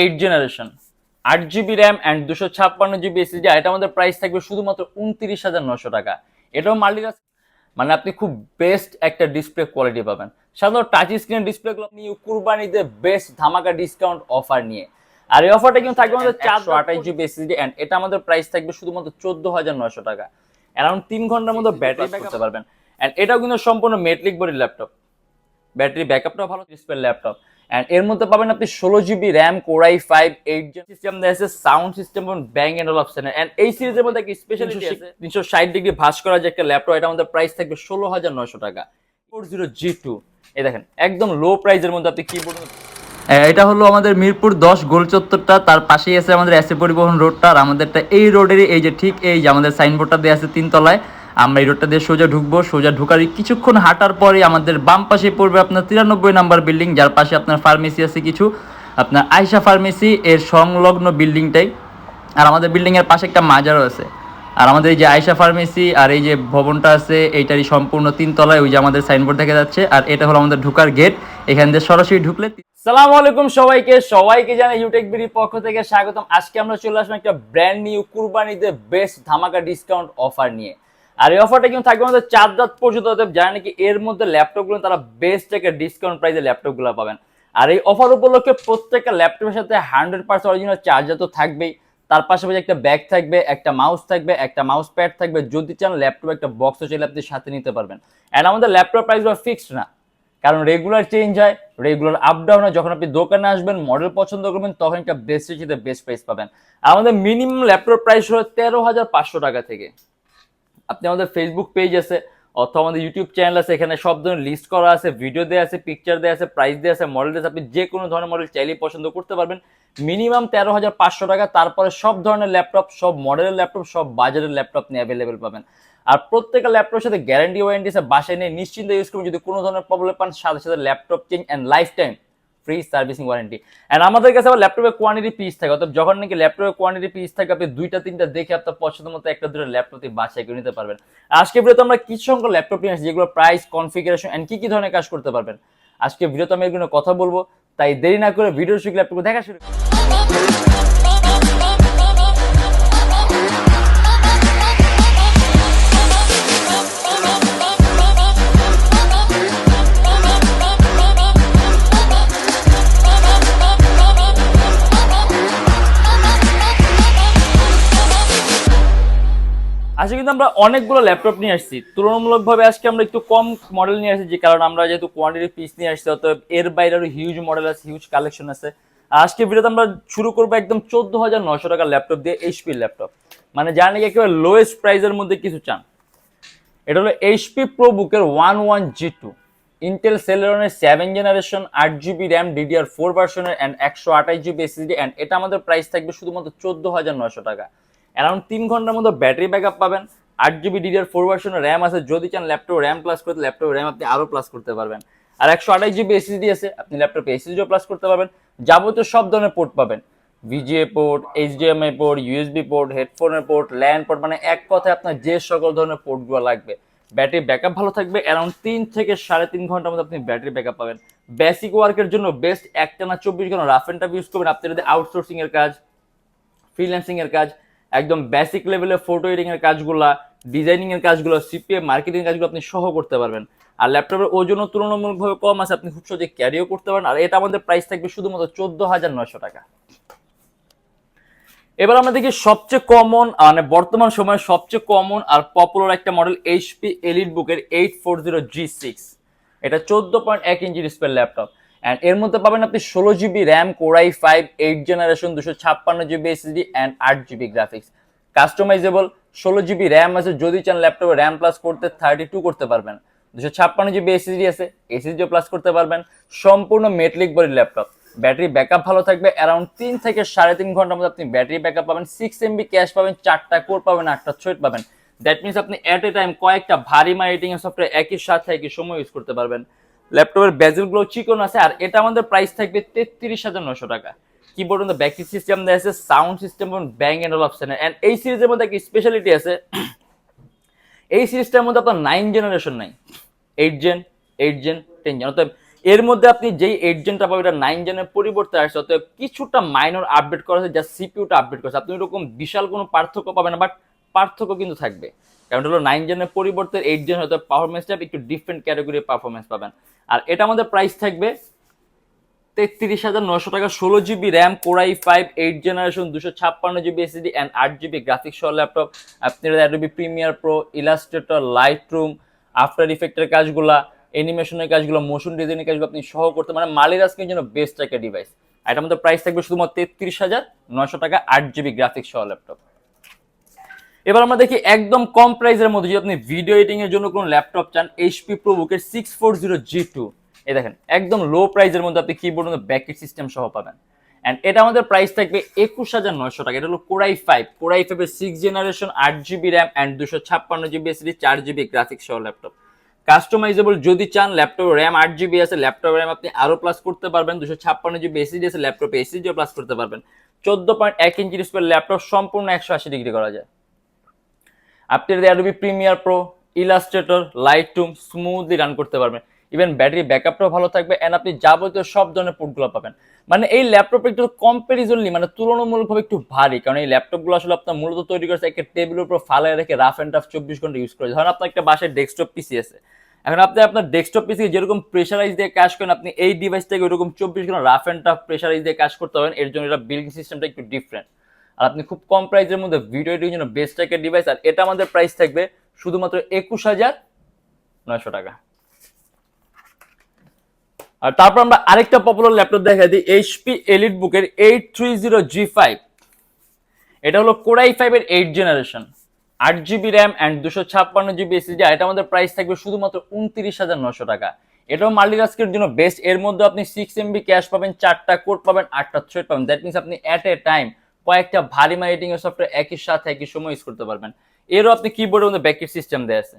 Eight generation আট GB RAM and দুশো ছাপ্পান্ন জিবি এসএসডি এটা আমাদের প্রাইস থাকবে শুধুমাত্র উনত্রিশ হাজার নশো টাকা। এটাও মাল্টিটাস মানে আপনি খুব বেস্ট একটা ডিসপ্লে কোয়ালিটি পাবেন। সাধারণত টাচ স্ক্রিন ডিসপ্লেগুলো আপনি কুরবানিতে বেস্ট ধামাকা ডিসকাউন্ট অফার নিয়ে। আর এই অফারটা কিন্তু থাকবে আমাদের চারশো আঠাশ জিবি এসএসডি অ্যান্ড এটা আমাদের প্রাইস থাকবে শুধুমাত্র চোদ্দ হাজার নশো টাকা। অ্যারাউন্ড তিন ঘণ্টার মতো ব্যাটারি করতে পারবেন। অ্যান্ড এটাও কিন্তু সম্পূর্ণ মেটলিক বডির ল্যাপটপ ব্যাটারি ব্যাকআপটাও ভালো ডিসপ্লে ল্যাপটপ অ্যান্ড এর মধ্যে পাবেন আপনি ষোলো GB RAM core i five eight G system দেওয়া আছে সাউন্ড সিস্টেম এবং Bang and all option and এই সিরিজের মধ্যে একটা স্পেশালিটি আছে। তিনশো ষাট ডিগ্রি ভাস করা যে একটা ল্যাপটপ এটা আমাদের প্রাইস থাকবে ষোলো হাজার নশো টাকা। ফোর জিরো জি টু এই দেখেন একদম লো প্রাইসের মধ্যে আপনি কিবোর্ড এটা হলো আমাদের মিরপুর দশ গোল চত্বরটা। তার পাশেই আছে আমাদের এসে পরিবহন রোডটা আর আমাদেরটা এই রোডেরই এই যে ঠিক এই যে আমাদের সাইনবোর্ডটা দেওয়া আছে তিনতলায়। আমরা এই রোডটা দিয়ে সোজা ঢুকবো। সোজা ঢুকার কিছুক্ষণ হাঁটার পরে আমাদের বাম পাশে পড়বে আপনার তিরানব্বই নাম্বার বিল্ডিং, যার পাশে আপনার ফার্মেসি আছে কিছু। আপনার আয়সা ফার্মেসি এর সংলগ্ন বিল্ডিংটাই। আর আমাদের বিল্ডিং এর পাশে একটা মাজারও আছে। আর আমাদের এই যে আয়সা ফার্মেসি আর এই যে ভবনটা আছে, এইটারই সম্পূর্ণ তিন তলায় ওই যে আমাদের সাইনবোর্ড দেখা যাচ্ছে। আর এটা হলো আমাদের ঢুকার গেট। এখান দিয়ে সরাসরি ঢুকলে সালাম আলাইকুম সবাইকে। সবাইকে জানাই ইউটেক বিডি পক্ষ থেকে স্বাগতম। আজকে আমরা চলে আসলাম একটা ব্র্যান্ড নিউ কুরবানিতে বেস্ট ধামাকা ডিসকাউন্ট অফার নিয়ে। আর এই অফারটা কিন্তু থাকবে আমাদের চার রাত পর্যন্ত যারা নাকি এর মধ্যে ল্যাপটপগুলো তারা বেস্ট একটা ডিসকাউন্ট প্রাইসে ল্যাপটপগুলো পাবেন। আর এই অফার উপলক্ষে প্রত্যেকটা ল্যাপটপের সাথে হান্ড্রেড পার্সেন্ট অরিজিনাল চার্জার তো থাকবেই। তার পাশাপাশি একটা ব্যাগ থাকবে, একটা মাউস থাকবে, একটা মাউস প্যাড থাকবে। যদি চান ল্যাপটপ একটা বক্সও চাইলে আপনি সাথে নিতে পারবেন। অ্যান্ড আমাদের ল্যাপটপ প্রাইসগুলো ফিক্সড না। কারণ রেগুলার চেঞ্জ হয় রেগুলার আপ ডাউন হয়। যখন আপনি দোকানে আসবেন মডেল পছন্দ করবেন, তখন একটা বেস্ট বেস্ট প্রাইস পাবেন। আমাদের মিনিমাম ল্যাপটপ প্রাইস হলো তেরো হাজার পাঁচশো টাকা থেকে। আপনি আমাদের ফেসবুক পেজ আছে, অথবা আমাদের ইউটিউব চ্যানেল আছে, এখানে সব ধরনের লিস্ট করা আছে ভিডিও দেওয়া আছে পিকচার দেওয়া আছে প্রাইস দেওয়া আছে মডেল দেওয়া আছে, আপনি যে কোনো ধরনের মডেল চাইলেই পছন্দ করতে পারবেন। মিনিমাম তেরো হাজার পাঁচশো টাকা, তারপরে সব ধরনের ল্যাপটপ সব মডেলের ল্যাপটপ সব বাজারের ল্যাপটপ নিয়ে অ্যাভেলেবেল পাবেন। আর প্রত্যেকটা ল্যাপটপের সাথে গ্যারান্টি ওয়ারেন্টি আছে, বাসায় নিয়ে নিশ্চিন্তে ইউজ করবেন, যদি কোনো ধরনের প্রবলেম পান, সাথে সাথে laptop change and lifetime free servicing warranty and আমাদের কাছে আবার ল্যাপটপের কোয়ান্টিটি পিস থাকে, অর্থাৎ যখন নাকি ল্যাপটপের কোয়ান্টিটি পিস থাকে, আপনি দুইটা, তিনটা দেখে আপনার পছন্দ মতো একটা দুটো ল্যাপটপ বাছাই করে নিতে পারবেন। আজকে ভিডিওতে আমরা কিছু সংখ্যক ল্যাপটপ নিয়ে আসছি, যেগুলো প্রাইস কনফিগারেশন অ্যান্ড কি কি ধরনের কাজ করতে পারবেন। আজকে ভিডিওতে আমি এগুলো কথা বলব, তাই দেরি না করে ভিডিও শিখে ল্যাপটপ দেখা শুরু আজকে কিন্তু আমরা অনেকগুলো ল্যাপটপ নিয়ে আসছি। তুলনামূলকভাবে আজকে আমরা একটু কম মডেল নিয়ে আসছি, যে কারণ আমরা যেহেতু কোয়ান্টিটি পিস নিয়ে আসছি, অতএব এর বাইরে আরও হিউজ মডেল আছে হিউজ কালেকশন আছে। আজকে ভিডিওতে আমরা শুরু করব একদম চোদ্দ হাজার নশো টাকার ল্যাপটপ দিয়ে এইচপি ল্যাপটপ মানে যারা নাকি একেবারে লোয়েস্ট প্রাইসের মধ্যে কিছু চান। এটা হলো এইচপি প্রো বুকের one one G two Intel সেলেরনের seven generation আট জিবি র্যাম ডিডিআর ফোর ভার্সনের অ্যান্ড একশো আঠাশ জিবি এসএসডি অ্যান্ড এটা আমাদের প্রাইস থাকবে শুধুমাত্র চোদ্দ হাজার নশো টাকা। অ্যারাউন্ড তিন ঘণ্টার মতো ব্যাটারি ব্যাকআপ পাবেন। আট জিবি ডিডিআর ফোর ভার্সনের র্যাম আছে। যদি চান ল্যাপটপ র্যাম প্লাস করতে ল্যাপটপ র্যাম আপনি আরও প্লাস করতে পারবেন। আর একশো আঠাশ জিবি এসএসডি আছে, আপনি ল্যাপটপে এসএসডিও প্লাস করতে পারবেন। যাবতীয় সব ধরনের পোর্ট পাবেন। VGA port HDMI port USB port হেডফোনের পোর্ট ল্যান্ড পোর্ট মানে এক কথায় আপনার যে সকল ধরনের পোর্টগুলো লাগবে। ব্যাটারি ব্যাকআপ ভালো থাকবে। অ্যারাউন্ড তিন থেকে সাড়ে তিন ঘণ্টার মধ্যে আপনি ব্যাটারি ব্যাকআপ পাবেন। বেসিক ওয়ার্কের জন্য বেস্ট একটানা চব্বিশ ঘণ্টা রাফ অ্যান্ড টাফ ইউজ করবেন। আপনি যদি আউটসোর্সিংয়ের কাজ ফ্রিল্যান্সিংয়ের কাজ একদম বেসিক লেভেলের ফটো এডিটিং এর কাজগুলো ডিজাইনিং এর কাজগুলো সিপিএ মার্কেটিং এর কাজগুলো আপনি সহ করতে পারবেন। আর ল্যাপটপের ওজনও তুলনামূলকভাবে কম আছে, আপনি খুব সহজে ক্যারিও করতে পারেন। আর এটা আমাদের প্রাইস থাকবে শুধুমাত্র চোদ্দ হাজার নয়শো টাকা। এবার আমরা দেখি সবচেয়ে কমন মানে বর্তমান সময়ে সবচেয়ে কমন আর পপুলার একটা মডেল এইচপি এলিট বুকের eight four zero G six এটা চোদ্দ পয়েন্ট এক ইঞ্চি ডিসপ্লে ল্যাপটপ অ্যান্ড এর মধ্যে পাবেন আপনি ষোলো GB RAM core i five eight generation দুশো ছাপ্পান্ন জিবি এসএসডি অ্যান্ড আট জিবি গ্রাফিক্স কাস্টমাইজেবল ষোলো জিবি র্যাম আছে, যদি চান ল্যাপটপে র্যাম প্লাস করতে থার্টি টু করতে পারবেন। দুশো ছাপ্পান্ন জিবি এসএসডি আছে এসএসডিও প্লাস করতে পারবেন। সম্পূর্ণ মেটলিক বডির ল্যাপটপ ব্যাটারি ব্যাকআপ ভালো থাকবে অ্যারাউন্ড তিন থেকে সাড়ে তিন ঘণ্টার মধ্যে আপনি ব্যাটারি ব্যাকআপ পাবেন সিক্স এমবি ক্যাশ পাবেন, চারটা কোর পাবেন, আটটা থ্রেড পাবেন। দ্যাট মিনস আপনি অ্যাট এ টাইম কয়েকটা ভারী মার এডিটিং সফটওয়্যার একই সাথে একই সময় ইউজ করতে পারবেন। ল্যাপটপের বেজেলগুলো চিকন আছে, আর এটা আমাদের প্রাইস থাকবে তেত্রিশ হাজার নশো টাকা। কিবোর্ড মধ্যে ব্যাক সিস্টেম দেওয়া আছে সাউন্ড সিস্টেম এবং Bang and all option and এই সিরিজের মধ্যে একটা স্পেশালিটি আছে। এই সিরিজটার মধ্যে আপনার নাইন জেনারেশন নাই। Eight gen eight gen ten gen অর্থাৎ এর মধ্যে আপনি যেই এইট জেনটা পাবেন, এটা নাইন জেনের পরিবর্তে আসছে। অতএব কিছুটা মাইনর আপডেট করা হয়েছে যা সিপিউটা আপডেট করেছে আপনি এরকম বিশাল কোনো পার্থক্য পাবেন না বাট পার্থক্য কিন্তু থাকবে। কারণ হলো নাইন জেনের পরিবর্তে এইট জেন হয়তো পারফরমেন্সটা একটু ডিফারেন্ট ক্যাটাগরির পারফরমেন্স পাবেন। আর এটা আমাদের প্রাইস থাকবে তেত্রিশ হাজার নশো টাকা, ষোলো GB RAM core i five eight generation দুশো ছাপ্পান্ন জিবি এসিডি অ্যান্ড আট জিবি গ্রাফিক্স সহ ল্যাপটপ আপনি Adobe Premiere Pro Illustrator lightroom after ইফেক্টের কাজগুলা অ্যানিমেশনের কাজগুলো মোশন ডিজাইনের কাজগুলো আপনি সহ করতে মানে মালির আজকের জন্য বেস্ট একটা ডিভাইস এটা আমাদের প্রাইস থাকবে শুধুমাত্র তেত্রিশ হাজার নশো টাকা, আট জিবি গ্রাফিক্স সহ ল্যাপটপ এবার আমরা দেখি একদম কম প্রাইসের মধ্যে যদি আপনি ভিডিও এডিটিং এর জন্য কোনো ল্যাপটপ চান HP প্রোবুকের six four zero G two এই দেখেন, একদম লো প্রাইসের মধ্যে আপনি কিবোর্ড ব্যাকেট সিস্টেম সহ পাবেন। অ্যান্ড এটা আমাদের প্রাইস থাকবে একুশ হাজার নয়শো টাকা। এটা হলো কোরাই ফাইভ কোরাই ফাইভের সিক্স জেনারেশন আট জিবি র্যাম অ্যান্ড দুশো ছাপ্পান্ন জিবি এসডি চার জিবি গ্রাফিক্স সহ ল্যাপটপ কাস্টমাইজেবল যদি চান ল্যাপটপ র্যাম আট জিবি আছে ল্যাপটপ র্যাম আপনি আরও প্লাস করতে পারবেন। দুশো ছাপ্পান্ন জিবি এসিডি আছে ল্যাপটপে এসিডিও প্লাস করতে পারবেন। চোদ্দ পয়েন্ট এক ইঞ্চি ডিসপ্লে ল্যাপটপ সম্পূর্ণ একশো আশি ডিগ্রি করা যায়। আপনি Adobe Premiere Pro Illustrator light smoothly run করতে পারবেন। ইভেন ব্যাটারি ব্যাকআপটাও ভালো থাকবে এন্ড আপনি যাবতীয় সব ধরনের পোর্টগুলো পাবেন। মানে এই ল্যাপটপ একটু কম্পারিজনলি মানে তুলনামূলকভাবে একটু ভারী, কারণ এই ল্যাপটপগুলো আসলে আপনার মূলত তৈরি করেছে একটা টেবিলের উপর ফালায় রেখে রাফ অ্যান্ড টাফ চব্বিশ ঘণ্টা ইউজ করে। ধরেন আপনার একটা বাসায় ডেস্কটপ পিসি আছে। এখন আপনি আপনার ডেস্কটপ পিসি যেরকম প্রেশারাইজ দিয়ে কাজ করেন, আপনি এই ডিভাইস থেকে ওরকম চব্বিশ ঘণ্টা রাফ অ্যান্ড টাফ প্রেশারাইজ দিয়ে কাজ করতে পারেন এর জন্য এটা বিল্ডিং সিস্টেমটা একটু ডিফারেন্ট আর আপনি খুব কম প্রাইসের মধ্যে ভিডিও এডিটিং জন্য বেস্ট একটা ডিভাইস আর এটা আমাদের প্রাইস থাকবে শুধুমাত্র একুশ হাজার নয়শো টাকা। আর তারপর আমরা আরেকটা পপুলার ল্যাপটপ দেখা দিই এইচপি এলিট বুকের eight three zero G five এটা হলো কোরাই ফাইভের এইট জেনারেশন আট জিবি র্যাম অ্যান্ড দুশো ছাপ্পান্ন জিবি এসিডি আর এটা আমাদের প্রাইস থাকবে শুধুমাত্র উনত্রিশ হাজার নশো টাকা। এটাও মাল্টিটাস্কের জন্য বেস্ট এর মধ্যে আপনি সিক্স এমবি ক্যাশ পাবেন, চারটা কোড পাবেন, আটটা থ্রেড পাবেন। দ্যাট মিনস আপনি অ্যাট এ টাইম কয়েকটা ভারী মার্কেটিং এর সফটওয়্যার একই সাথে একই সময় ইউজ করতে পারবেন। এরও আপনি কিবোর্ডের মধ্যে ব্যাকেট সিস্টেম দেওয়া আছে।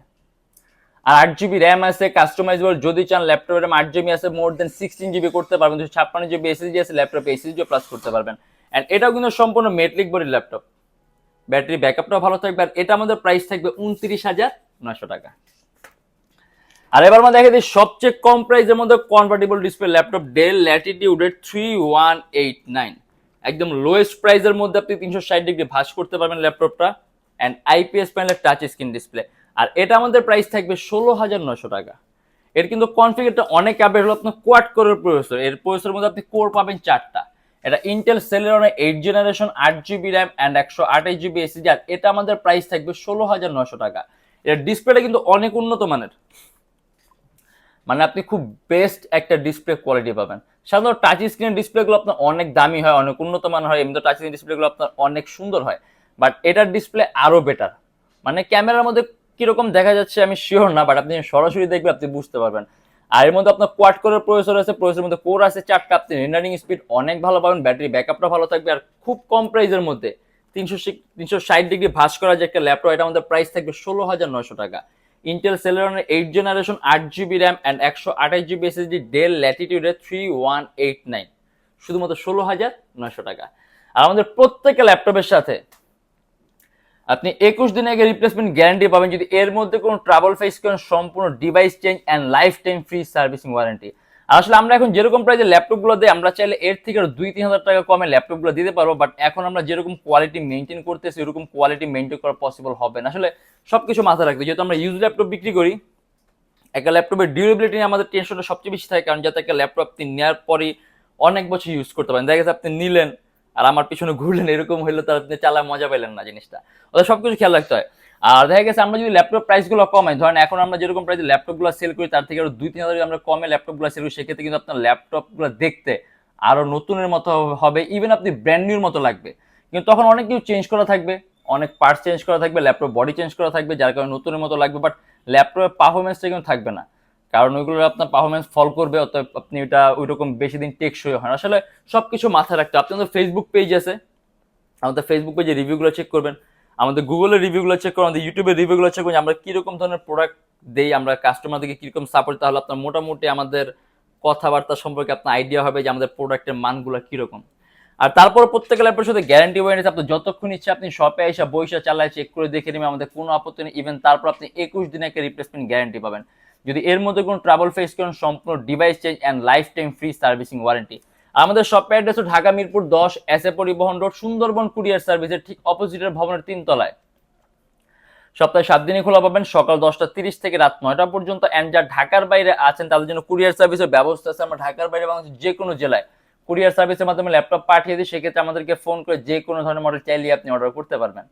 আর আট জিবি র্যাম আছে কাস্টমাইজেবল যদি চান ল্যাপটপের র্যাম আট জিবি আছে মোর দেন সিক্সটিন জিবি করতে পারবেন। দুশো ছাপ্পান্ন জিবি এসএসডি আছে ল্যাপটপে এসএসডিও প্লাস করতে পারবেন। অ্যান্ড এটাও কিন্তু সম্পূর্ণ মেটলিক বডির ল্যাপটপ ব্যাটারি ব্যাকআপটাও ভালো থাকবে। আর এটা আমাদের প্রাইস থাকবে উনত্রিশ হাজার নশো টাকা। আর এবার আমরা দেখা দিই সবচেয়ে কম প্রাইসের মধ্যে কনভার্টেবল ডিসপ্লে ল্যাপটপ ডেল ল্যাটিটিউডের থ্রি ওয়ান এইট নাইন একদম লোয়েস্ট প্রাইসের মধ্যে আপনি তিনশো ষাট ডিগ্রি ভাস করতে পারবেন ল্যাপটপটা অ্যান্ড আইপিএস প্যানেলের টাচ স্ক্রিন ডিসপ্লে আর এটা আমাদের প্রাইস থাকবে ষোলো হাজার নশো টাকা। এর কিন্তু কনফিগারটা অনেক আপডেট হলো, আপনার কোয়াড কোরের প্রসেসর এর প্রসেসরের মধ্যে আপনি কোর পাবেন চারটা। এটা ইন্টেল সেলেরনের এইট জেনারেশন আট জিবি র্যাম অ্যান্ড একশো আঠাশ জিবি এসিজি আর এটা আমাদের প্রাইস থাকবে ষোলো হাজার নশো টাকা। এর ডিসপ্লেটা কিন্তু অনেক উন্নত মানের। মানে আপনি খুব বেস্ট একটা ডিসপ্লে কোয়ালিটি পাবেন। সাধারণত টাচ স্ক্রিনের ডিসপ্লেগুলো আপনার অনেক দামি হয়, অনেক উন্নত মান হয় এমনি টাচ স্ক্রিন ডিসপ্লেগুলো আপনার অনেক সুন্দর হয়। বাট এটার ডিসপ্লে আরও বেটার মানে ক্যামেরার মধ্যে কীরকম দেখা যাচ্ছে আমি শিওর না বাট আপনি সরাসরি দেখবে আপনি বুঝতে পারবেন। আর এর মধ্যে আপনার কোয়াড কোরের প্রসেসর আছে প্রসেসরের মধ্যে কোর আছে, চারটা আপনি রেন্ডারিং স্পিড অনেক ভালো পাবেন ব্যাটারি ব্যাকআপটা ভালো থাকবে, আর খুব কম প্রাইসের মধ্যে, তিনশো তিনশো ষাট ডিগ্রি ভাস করা যে একটা ল্যাপটপ এটা আমাদের প্রাইস থাকবে ষোলো হাজার নশো টাকা। ইন্টেল সেলেরনের এইট জেনারেশন আট জিবি র্যাম অ্যান্ড একশো আঠাশ জিবি এসএসডি ডেল ল্যাটিটিউডে থ্রি ওয়ান এইট নাইন শুধুমাত্র ষোলো হাজার নয়শো টাকা। আর আমাদের প্রত্যেকটা ল্যাপটপের সাথে আপনি একুশ দিন আগে রিপ্লেসমেন্ট গ্যারান্টি পাবেন যদি এর মধ্যে কোনো ট্রাভেল ফেস করেন, সম্পূর্ণ device change and lifetime free servicing warranty আর আসলে আমরা এখন যেরকম প্রাইসে ল্যাপটপগুলো দিই, আমরা চাইলে এর থেকে দুই, তিন হাজার টাকা কমে ল্যাপটপগুলো দিতে পারব বাট এখন আমরা যেরকম কোয়ালিটি মেনটেন করতেছি এরকম কোয়ালিটি মেনটেন করা পসিবল হবে না। আসলে সবকিছু মাথায় রাখতে যেহেতু আমরা ইউজ ল্যাপটপ বিক্রি করি, একটা ল্যাপটপের ডিউরেবিলিটি নিয়ে আমাদের টেনশনটা সবচেয়ে বেশি থাকে, কারণ যাতে একটা ল্যাপটপ আপনি নেওয়ার পরই অনেক বছর ইউজ করতে পারেন। দেখা আপনি নিলেন, আর আমার পিছনে ঘুরলেন, এরকম হইলে তো আপনি চালায় মজা পাইলেন না জিনিসটা। ওদের সবকিছু খেয়াল রাখতে হয়। আর দেখা গেছে আমরা যদি ল্যাপটপ প্রাইসগুলো কমাই, ধরেন এখন আমরা যেরকম প্রাইসে ল্যাপটপগুলো সেল করি, তার থেকে আরও দুই তিন হাজার আমরা কমে ল্যাপটপগুলো সেল করি, সেক্ষেত্রে কিন্তু আপনার ল্যাপটপগুলো দেখতে আরও নতুনের মতো হবে ইভেন আপনি ব্র্যান্ড নিউর মতো লাগবে। কিন্তু তখন অনেক কিছু চেঞ্জ করা থাকবে, অনেক পার্টস চেঞ্জ করা থাকবে ল্যাপটপ বডি চেঞ্জ করা থাকবে, যার কারণে নতুনের মতো লাগবে বাট ল্যাপটপের পারফরমেন্সটা কিন্তু থাকবে না। কারণ ওইগুলো আপনার পারফরমেন্স ফল করবে, অতএব আপনি এটা ওইরকম বেশি দিন টেকসই হয় না। আসলে সবকিছু মাথায় রাখতে হবে। আপনাদের ফেসবুক পেজ আছে। আমাদের ফেসবুক পেজে রিভিউগুলো চেক করবেন। আমাদের গুগলের রিভিউগুলো চেক করুন আমাদের ইউটিউবের রিভিউগুলো চেক করুন আমরা কীরকম ধরনের প্রোডাক্ট দেই, আমরা কাস্টমারদেরকে কীরকম সাপোর্ট তাহলে আপনার মোটামুটি আমাদের কথাবার্তা সম্পর্কে আপনার আইডিয়া হবে যে আমাদের প্রোডাক্টের মানগুলো কীরকম। আর তারপর প্রত্যেক ল্যাপের সাথে গ্যারান্টি ওয়ারেন্টি আপনি যতক্ষণ ইচ্ছে আপনি শপে এসে বইসা চালায় চেক করে দেখে নেবেন, আমাদের কোনো আপত্তি নেই ইভেন তারপর আপনি একুশ দিনে একটা রিপ্লেসমেন্ট গ্যারান্টি পাবেন। যদি এর মধ্যে কোনো ট্রাভেল ফেস করেন, সম্পূর্ণ device change and lifetime free servicing warranty আমাদের শপ অ্যাড্রেস ঢাকা মিরপুর দশ এস এ পরিবহন রোড সুন্দরবন কুরিয়ার সার্ভিসের ঠিক অপোজিটের ভবনের তিনতলায় সপ্তাহে সাত দিনই খোলা পাবেন, সকাল দশটা তিরিশ থেকে রাত নয়টা পর্যন্ত। অ্যান্ড যারা ঢাকার বাইরে আছেন, তাদের জন্য কুরিয়ার সার্ভিসের ব্যবস্থা আছে আমরা ঢাকার বাইরে বাংলাদেশের যে কোনো জেলায়। কুরিয়ার সার্ভিসের মাধ্যমে ল্যাপটপ পাঠিয়ে দিই, সেক্ষেত্রে আমাদেরকে ফোন করে যে কোনো ধরনের মডেল চাইলে আপনি অর্ডার করতে পারবেন।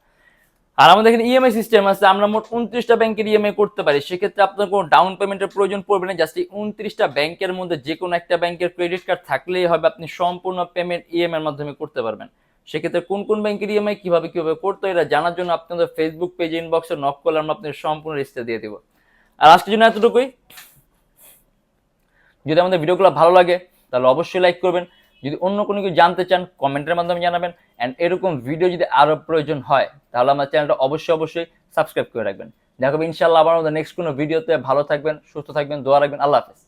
আর আমাদের এখানে ইএমআই সিস্টেম আছে, আমরা মোট উনত্রিশটা ব্যাংকের ইএমআই করতে পারি। সেক্ষেত্রে আপনার কোনো ডাউন পেমেন্টের প্রয়োজন পড়বে না জাস্ট এই উনত্রিশটা ব্যাংকের মধ্যে যে কোনো একটা ব্যাংকের ক্রেডিট কার্ড থাকলেই হবে, আপনি সম্পূর্ণ পেমেন্ট ইএমআই এর মাধ্যমে করতে পারবেন। সেক্ষেত্রে কোন কোন ব্যাংকের ইএমআই কীভাবে কীভাবে করতে এটা জানার জন্য আপনাদের ফেসবুক পেজ ইনবক্সে নক করলে আমরা আপনাদের সম্পূর্ণ রিস্তে দিয়ে দিব। আর আজকের জন্য এতটুকুই। যদি আমাদের ভিডিওগুলো ভালো লাগে, তাহলে অবশ্যই লাইক করবেন। যদি অন্য কোনো কিছু জানতে চান, কমেন্টের মাধ্যমে জানাবেন। অ্যান্ড এরকম ভিডিও যদি আরও প্রয়োজন হয়, তাহলে আমার চ্যানেলটা অবশ্যই অবশ্যই সাবস্ক্রাইব করে রাখবেন। দেখাবো ইনশাল্লাহ আবার আমাদের নেক্সট কোনো ভিডিওতে ভালো থাকবেন, সুস্থ থাকবেন, দোয়া রাখবেন। আল্লাহ হাফেজ।